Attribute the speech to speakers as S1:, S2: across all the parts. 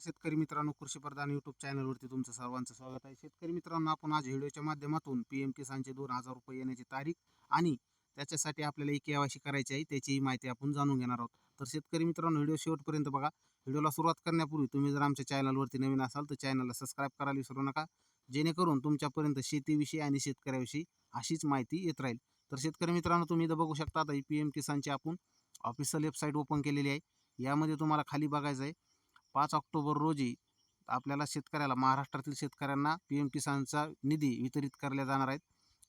S1: शेतकरी मित्रांनो कृषी प्रधान यूट्यूब चॅनलवरती तुमचं सर्वांचं स्वागत आहे. शेतकरी मित्रांनो आपण आज व्हिडिओच्या माध्यमातून पी एम किसानचे दोन हजार रुपये येण्याची तारीख आणि त्याच्यासाठी आपल्याला एक केवायसी करायची आहे त्याची माहिती आपण जाणून घेणार आहोत. तर शेतकरी मित्रांनो व्हिडिओ शेवटपर्यंत बघा. व्हिडिओला सुरुवात करण्यापूर्वी तुम्ही जर आमच्या चॅनलवरती नवीन असाल तर चॅनलला सबस्क्राईब करायला विसरू नका. जेणेकरून तुमच्यापर्यंत शेतीविषयी आणि शेतकऱ्याविषयी अशीच माहिती येत राहील. तर शेतकरी मित्रांनो तुम्ही इथं बघू शकता आता पी एम किसानची आपण ऑफिशियल वेबसाईट ओपन केलेली आहे. यामध्ये तुम्हाला खाली बघायचं आहे. पाच ऑक्टोबर रोजी आपल्याला शेतकऱ्याला महाराष्ट्रातील शेतकऱ्यांना पी एम किसानचा निधी वितरित करल्या जाणार आहेत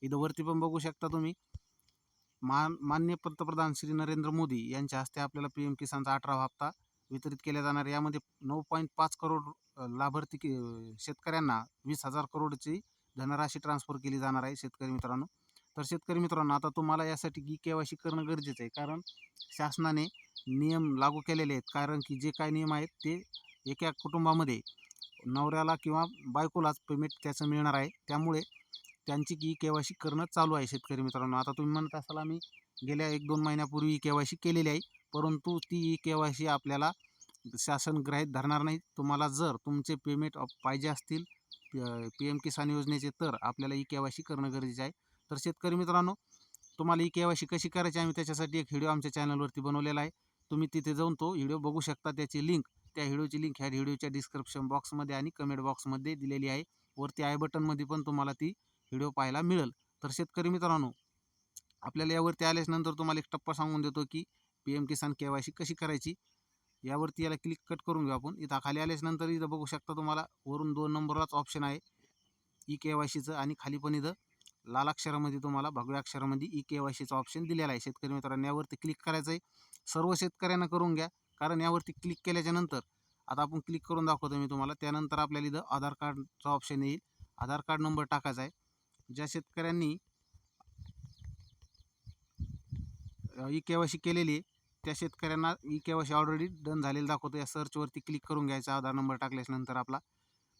S1: इथं वरती पण बघू शकता तुम्ही. मान मान्य पंतप्रधान श्री नरेंद्र मोदी यांच्या हस्ते आपल्याला पी एम किसानचा अठरावा हप्ता वितरित केला जाणार आहे. यामध्ये नऊ पॉईंट पाच करोड लाभार्थी शेतकऱ्यांना वीस हजार करोडची धनराशी ट्रान्सफर केली जाणार आहे शेतकरी मित्रांनो. तर शेतकरी मित्रांनो आता तुम्हाला यासाठी ई के वाय सी करणं गरजेचं आहे. कारण शासनाने नियम लागू केलेले आहेत. कारण की जे काय नियम आहेत ते एका कुटुंबामध्ये नवऱ्याला किंवा बायकोलाच पेमेंट त्याचं मिळणार आहे. त्यामुळे त्यांची ई के वाय सी करणं चालू आहे शेतकरी मित्रांनो. आता तुम्ही म्हणत असाल आम्ही गेल्या एक दोन महिन्यापूर्वी ई के वाय सी केलेली आहे. परंतु ती ई के वाय सी आपल्याला शासन ग्राहित धरणार नाही. तुम्हाला जर तुमचे पेमेंट पाहिजे असतील पी एम किसान योजनेचे तर आपल्याला ई के वाय सी करणं गरजेचं आहे. तर शेतकरी मित्रांनो तुम्हाला ई के वाय सी कशी करायची? आम्ही त्याच्यासाठी एक व्हिडिओ आमच्या चॅनलवरती बनवलेला आहे. तुम्ही तिथे जाऊन तो व्हिडिओ बघू शकता. त्याची लिंक त्या व्हिडिओची लिंक ह्या व्हिडिओच्या डिस्क्रिप्शन बॉक्समध्ये आणि कमेंट बॉक्समध्ये दिलेली आहे. वरती आय बटनमध्ये पण तुम्हाला ती व्हिडिओ पाहायला मिळेल. तर शेतकरी मित्रांनो आपल्याला यावरती आल्याच्यानंतर तुम्हाला एक टप्पा सांगून देतो की P M Kisan K Y C कशी करायची? यावरती याला क्लिक कट करून घेऊ आपण. इथं खाली आल्याच्यानंतर इथं बघू शकता तुम्हाला वरून दोन नंबरलाच ऑप्शन आहे. ई के वाय सीचं आणि खाली पण इथं लाल अक्षरामध्ये तुम्हाला भगव्या अक्षरामध्ये ई के वाय सीचं ऑप्शन दिलेला आहे. शेतकरी मित्रांनो यावरती क्लिक करायचं आहे सर्व शेतकऱ्यांना करून घ्या. कारण यावरती क्लिक केल्याच्यानंतर आता आपण क्लिक करून दाखवतो मी तुम्हाला त्यानंतर आपल्याला इथं आधार कार्डचा ऑप्शन येईल. आधार कार्ड नंबर टाकायचा आहे. ज्या शेतकऱ्यांनी ई के वाय सी केलेली आहे त्या शेतकऱ्यांना E K Y C already done झालेलं दाखवतो. या सर्चवरती क्लिक करून घ्यायचा आधार नंबर टाकल्याच्यानंतर आपला.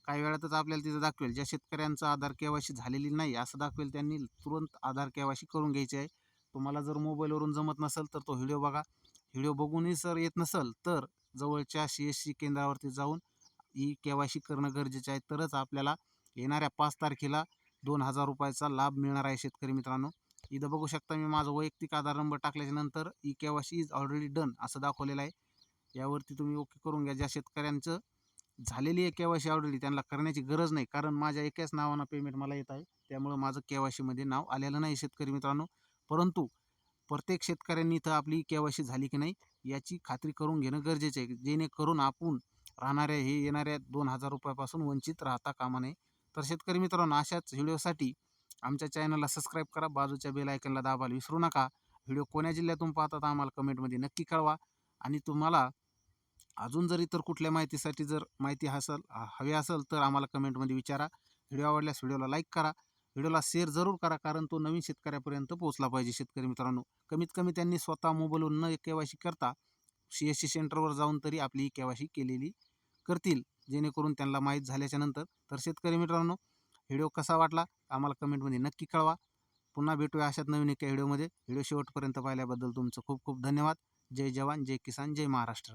S1: काही वेळातच आपल्याला तिथं दाखवेल ज्या शेतकऱ्यांचं आधार के वाय सी झालेली नाही असं दाखवेल त्यांनी. तुरंत आधार के वाय सी करून घ्यायची आहे. तुम्हाला जर मोबाईलवरून जमत नसेल तर तो व्हिडिओ बघा. व्हिडिओ बघूनही सर येत नसेल तर जवळच्या सी एस सी केंद्रावरती जाऊन ई के वाय सी करणं गरजेचं आहे. तरच आपल्याला येणाऱ्या पाच तारखेला दोन हजार रुपयाचा लाभ मिळणार आहे शेतकरी मित्रांनो. इथं बघू शकता मी माझा वैयक्तिक आधार नंबर टाकल्याच्या नंतर E K Y C is already done असं दाखवलेलं आहे. यावरती तुम्ही ओके करून घ्या. ज्या शेतकऱ्यांचं झालेली आहे के वाय सी ऑलरेडी त्यांना करण्याची गरज नाही. कारण माझ्या एकाच नावानं पेमेंट मला येत आहे. त्यामुळं माझं के वाय सीमध्ये नाव आलेलं नाही शेतकरी मित्रांनो. परंतु प्रत्येक शेतकऱ्यांनी इथं आपली के वाय सी झाली की नाही याची खात्री करून घेणं गरजेचं आहे. जेणेकरून आपण राहणाऱ्या हे येणाऱ्या दोन हजार रुपयापासून वंचित राहता कामा नये. तर शेतकरी मित्रांनो अशाच व्हिडिओसाठी आमच्या चॅनलला सबस्क्राईब करा. बाजूच्या बेल आयकनला दाबायला विसरू नका. व्हिडिओ कोण्या जिल्ह्यातून पाहतात आम्हाला कमेंटमध्ये नक्की कळवा. आणि तुम्हाला अजून जर इतर कुठल्या माहितीसाठी जर माहिती असेल हवी असेल तर आम्हाला कमेंटमध्ये विचारा. व्हिडिओ आवडल्यास व्हिडिओला लाईक करा. व्हिडिओला शेअर जरूर करा कारण तो नवीन शेतकऱ्यापर्यंत पोहोचला पाहिजे शेतकरी मित्रांनो. कमीत कमी त्यांनी स्वतः मोबाईलवर न के वाय सी करता सी एस सी सेंटरवर जाऊन तरी आपली के वाय सी केलेली करतील जेणेकरून त्यांना माहीत झाल्याच्यानंतर. तर शेतकरी मित्रांनो व्हिडिओ कसा वाटला? आम्हाला कमेंटमध्ये नक्की कळवा. पुन्हा भेटूया अशात नवीन एका व्हिडिओमध्ये व्हिडिओ शेवटपर्यंत पाहिल्याबद्दल तुमचं खूप खूप धन्यवाद. जय जवान जय किसान जय महाराष्ट्र.